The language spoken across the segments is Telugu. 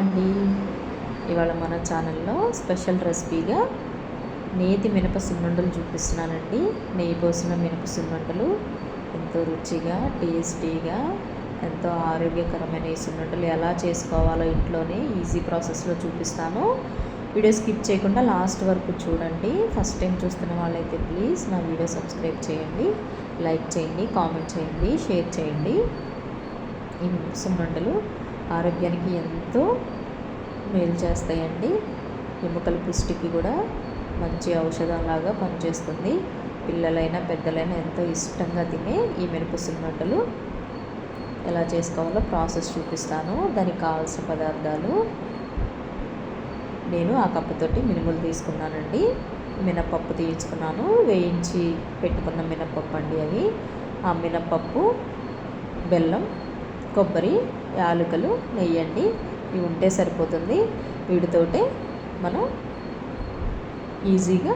అండి. ఇవాళ మన ఛానల్లో స్పెషల్ రెసిపీగా నేతి మినప సున్నుండలు చూపిస్తున్నానండి. నెయ్యి పోసిన మినప సున్నుండలు ఎంతో రుచిగా టేస్టీగా ఎంతో ఆరోగ్యకరమైన ఈ సున్నుండలు ఎలా చేసుకోవాలో ఇంట్లోనే ఈజీ ప్రాసెస్లో చూపిస్తాను. వీడియో స్కిప్ చేయకుండా లాస్ట్ వరకు చూడండి. ఫస్ట్ టైం చూస్తున్న వాళ్ళైతే ప్లీజ్ నా వీడియో సబ్స్క్రైబ్ చేయండి. లైక్ చేయండి కామెంట్ చేయండి షేర్ చేయండి. ఈ సున్నుండలు ఆరోగ్యానికి ఎంతో మేలు చేస్తాయండి. ఎముకల పుష్టికి కూడా మంచి ఔషధంలాగా పనిచేస్తుంది. పిల్లలైనా పెద్దలైనా ఎంతో ఇష్టంగా తినే ఈ మినప ఎలా చేసుకోవాలో ప్రాసెస్ చూపిస్తాను. దానికి కావాల్సిన పదార్థాలు నేను ఆ కప్పుతోటి మినుములు తీసుకున్నానండి. మినపప్పు తీసుకున్నాను వేయించి పెట్టుకున్న మినపప్పు అండి అవి. ఆ మినపప్పు బెల్లం కొబ్బరి యాలకులు నెయ్యండి. ఇవి ఉంటే సరిపోతుంది. వీటితోటే మనం ఈజీగా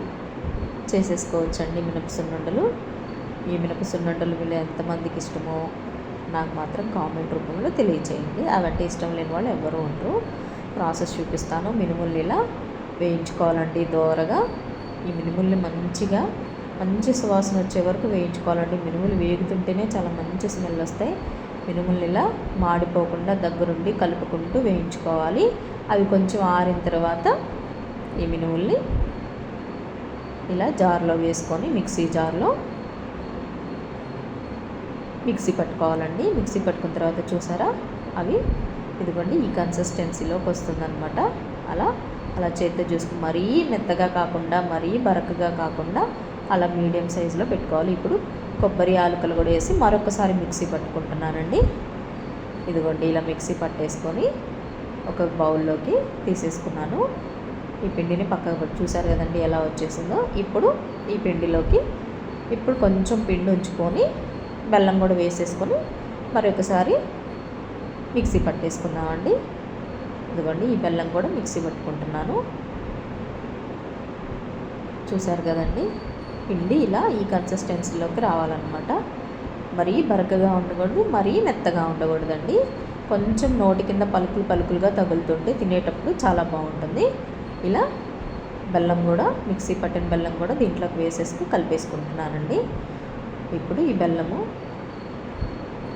చేసేసుకోవచ్చండి మినప సున్నుండలు ఈ మినప సున్నుండలు వీళ్ళు ఎంతమందికి ఇష్టమో నాకు మాత్రం కామెంట్ రూపంలో తెలియచేయండి. అవంటే ఇష్టం లేని వాళ్ళు ఎవరు ఉండరు. ప్రాసెస్ చూపిస్తాను. మినుముల్ని ఇలా వేయించుకోవాలండి దోరగా. ఈ మినుముల్ని మంచిగా మంచి సువాసన వచ్చే వరకు వేయించుకోవాలండి. మినుములు వేగుతుంటేనే చాలా మంచి స్మెల్ వస్తాయి. మినుములు ఇలా మాడిపోకుండా దగ్గరుండి కలుపుకుంటూ వేయించుకోవాలి. అవి కొంచెం ఆరిన తర్వాత ఈ మినుముల్ని ఇలా జార్లో వేసుకొని మిక్సీ జార్లో మిక్సీ పట్టుకోవాలండి. మిక్సీ పట్టుకున్న తర్వాత చూసారా? అవి ఇదిగోండి ఈ కన్సిస్టెన్సీలోకి వస్తుందన్నమాట. అలా అలా చేతితో చూసుకుని మరీ మెత్తగా కాకుండా మరీ బరకగా కాకుండా అలా మీడియం సైజులో పెట్టుకోవాలి. ఇప్పుడు కొబ్బరి ఆలుకలు కూడా వేసి మరొకసారి మిక్సీ పట్టుకుంటున్నానండి. ఇదిగోండి ఇలా మిక్సీ పట్టేసుకొని ఒక బౌల్లోకి తీసేసుకున్నాను. ఈ పిండిని పక్కకు చూసారు కదండి ఎలా వచ్చేసిందో? ఇప్పుడు ఈ పిండిలోకి ఇప్పుడు కొంచెం పిండి ఉంచుకొని బెల్లం కూడా వేసేసుకొని మరొకసారి మిక్సీ పట్టేసుకున్నామండి ఇదిగోండి ఈ బెల్లం కూడా మిక్సీ పట్టుకుంటున్నాను. చూసారు కదండి? పిండి ఇలా ఈ కన్సిస్టెన్సీలోకి రావాలన్నమాట. మరీ బరకగా ఉండకూడదు మరీ మెత్తగా ఉండకూడదండి. కొంచెం నోటి కింద పలుకులు పలుకులుగా తగులుతుంటే తినేటప్పుడు చాలా బాగుంటుంది. ఇలా బెల్లం కూడా మిక్సీ పట్టిన బెల్లం కూడా దీంట్లోకి వేసేసుకు కలిపేసుకుంటున్నానండి. ఇప్పుడు ఈ బెల్లము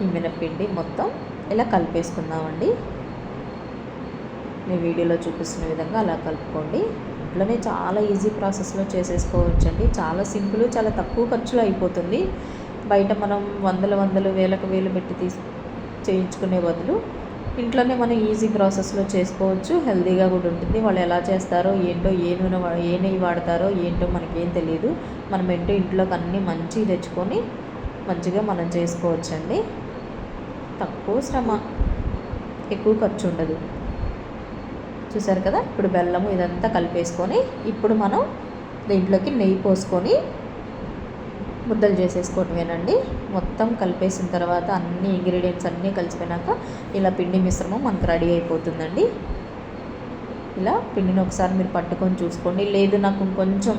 ఈ మినపిండి మొత్తం ఇలా కలిపేసుకుందామండి. నేను వీడియోలో చూపిస్తున్న విధంగా అలా కలుపుకోండి. ఇంట్లోనే చాలా ఈజీ ప్రాసెస్లో చేసేసుకోవచ్చండి. చాలా సింపుల్ చాలా తక్కువ ఖర్చులో అయిపోతుంది. బయట మనం వందల వందలు వేలకు వేలు పెట్టి తీ చేయించుకునే బదులు ఇంట్లోనే మనం ఈజీ ప్రాసెస్లో చేసుకోవచ్చు. హెల్తీగా కూడా ఉంటుంది. వాళ్ళు ఎలా చేస్తారో ఏంటో ఏ నూనె ఏ నెయ్యి వాడతారో ఏంటో మనకేం తెలియదు మనం ఏంటో ఇంట్లోకి అన్నీ మంచిగా తెచ్చుకొని మంచిగా మనం చేసుకోవచ్చండి. తక్కువ శ్రమ ఎక్కువ ఖర్చు ఉండదు. చూసారు కదా? ఇప్పుడు బెల్లము ఇదంతా కలిపేసుకొని ఇప్పుడు మనం దీంట్లోకి నెయ్యి పోసుకొని ముద్దలు చేసేసుకోవటమేనండి. మొత్తం కలిపేసిన తర్వాత అన్ని ఇంగ్రీడియంట్స్ అన్నీ కలిసిపోయినాక ఇలా పిండి మిశ్రమం మనకు రెడీ అయిపోతుందండి. ఇలా పిండిని ఒకసారి మీరు పట్టుకొని చూసుకోండి. లేదు నాకు ఇంకొంచెం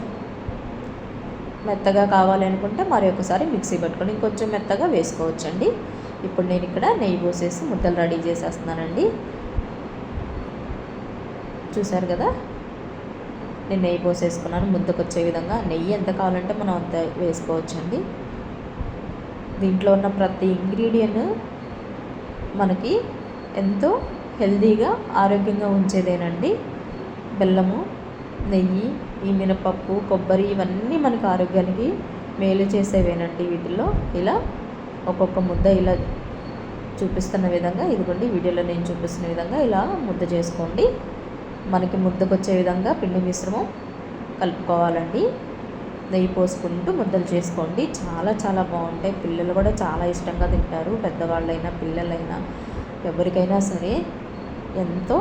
మెత్తగా కావాలి అనుకుంటే మరి ఒకసారి మిక్సీ పట్టుకొని ఇంకొంచెం మెత్తగా వేసుకోవచ్చండి. ఇప్పుడు నేను ఇక్కడ నెయ్యి పోసేసి ముద్దలు రెడీ చేసేస్తున్నానండి. చూసారు కదా? నేను నెయ్యి పోసేసుకున్నాను ముద్దకు వచ్చే విధంగా. నెయ్యి ఎంత కావాలంటే మనం అంత వేసుకోవచ్చండి. దీంట్లో ఉన్న ప్రతి ఇంగ్రీడియంట్ మనకి ఎంతో హెల్తీగా ఆరోగ్యంగా ఉంచేదేనండి. బెల్లము నెయ్యి ఈ మినపప్పు కొబ్బరి ఇవన్నీ మనకు ఆరోగ్యానికి మేలు చేసేవేనండి వీటిల్లో. ఇలా ఒక్కొక్క ముద్ద ఇలా చూపిస్తున్న విధంగా ఇదిగోండి వీడియోలో నేను చూపిస్తున్న విధంగా ఇలా ముద్ద చేసుకోండి. మనకి ముద్దకొచ్చే విధంగా పిండి మిశ్రమం కలుపుకోవాలండి. నెయ్యి పోసుకుంటూ ముద్దలు చేసుకోండి. చాలా చాలా బాగుంటాయి. పిల్లలు కూడా చాలా ఇష్టంగా తింటారు. పెద్దవాళ్ళైనా పిల్లలైనా ఎవరికైనా సరే ఎంతో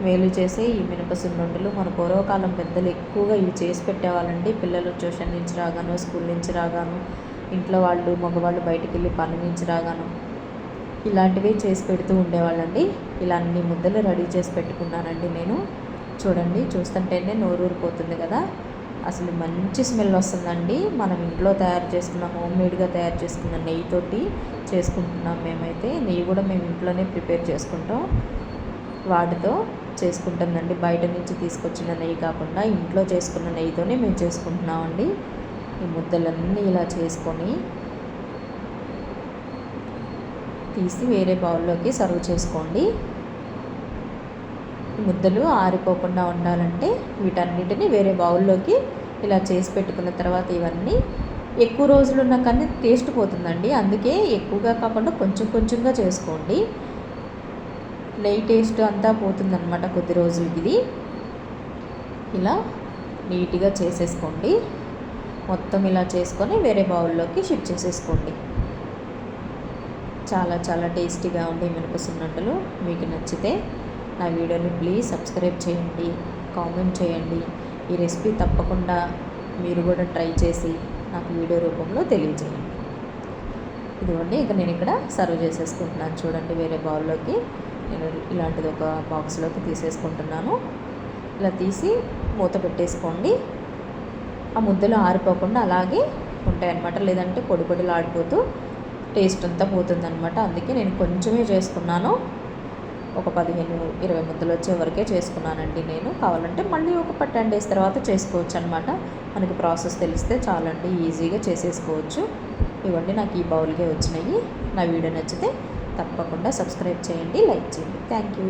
మేలు చేసే ఈ మినప సున్నుండలు. మన పూర్వకాలం పెద్దలు ఎక్కువగా ఇవి చేసి పెట్టేవాళ్ళండి. పిల్లలు ట్యూషన్ నుంచి రాగాను స్కూల్ నుంచి రాగాను ఇంట్లో వాళ్ళు మగవాళ్ళు బయటికి వెళ్ళి పని నుంచి రాగాను. ఇలాంటివి చేసి పెడుతూ ఉండేవాళ్ళండి. ఇలా అన్ని ముద్దలు రెడీ చేసి పెట్టుకున్నానండి నేను. చూడండి చూస్తుంటేనే నోరూరిపోతుంది కదా. అసలు మంచి స్మెల్ వస్తుందండి. మనం ఇంట్లో తయారు చేసుకున్న హోమ్ మేడ్గా తయారు చేసుకున్న నెయ్యితోటి చేసుకుంటున్నాం మేమైతే. నెయ్యి కూడా మేము ఇంట్లోనే ప్రిపేర్ చేసుకుంటాం. వాటితో చేసుకుంటుందండి బయట నుంచి తీసుకొచ్చిన నెయ్యి కాకుండా ఇంట్లో చేసుకున్న నెయ్యితోనే మేము చేసుకుంటున్నామండి. ఈ ముద్దలన్నీ ఇలా చేసుకొని తీసి వేరే బౌల్లోకి సర్వ్ చేసుకోండి. ముద్దలు ఆరిపోకుండా ఉండాలంటే వీటన్నిటిని వేరే బౌల్లోకి ఇలా చేసి పెట్టుకున్న తర్వాత ఇవన్నీ ఎక్కువ రోజులు ఉన్న కానీ టేస్ట్ పోతుందండి. అందుకే ఎక్కువగా కాకుండా కొంచెం కొంచెంగా చేసుకోండి. నెయ్యి టేస్ట్ అంతా పోతుందన్నమాట కొద్ది రోజులకి ఇది ఇలా నీట్గా చేసేసుకోండి. మొత్తం ఇలా చేసుకొని వేరే బౌల్లోకి షిఫ్ట్ చేసేసుకోండి. చాలా చాలా టేస్టీగా ఉండే మినప మీకు నచ్చితే నా వీడియోని ప్లీజ్ సబ్స్క్రైబ్ చేయండి కామెంట్ చేయండి. ఈ రెసిపీ తప్పకుండా మీరు కూడా ట్రై చేసి నాకు వీడియో రూపంలో తెలియజేయండి. ఇదిగోండి ఇక నేను ఇక్కడ సర్వ్ చేసేసుకుంటున్నాను. చూడండి వేరే బౌల్లోకి నేను ఇలాంటిది ఒక బాక్స్లోకి తీసేసుకుంటున్నాను. ఇలా తీసి మూత పెట్టేసుకోండి. ఆ ముద్దలు ఆరిపోకుండా అలాగే ఉంటాయన్నమాట. లేదంటే పొడి పొడిలు టేస్ట్ అంతా పోతుందనమాట అందుకే నేను కొంచెమే చేసుకున్నాను. ఒక పదిహేను ఇరవై ముద్దలు వచ్చే వరకే చేసుకున్నానండి నేను. కావాలంటే మళ్ళీ ఒక టెన్ డేస్ తర్వాత చేసుకోవచ్చు అనమాట మనకి ప్రాసెస్ తెలిస్తే చాలండి ఈజీగా చేసేసుకోవచ్చు. ఇవన్నీ నాకు ఈ బౌల్కే వచ్చినాయి. నా వీడియో నచ్చితే తప్పకుండా సబ్స్క్రైబ్ చేయండి లైక్ చేయండి. Thank you.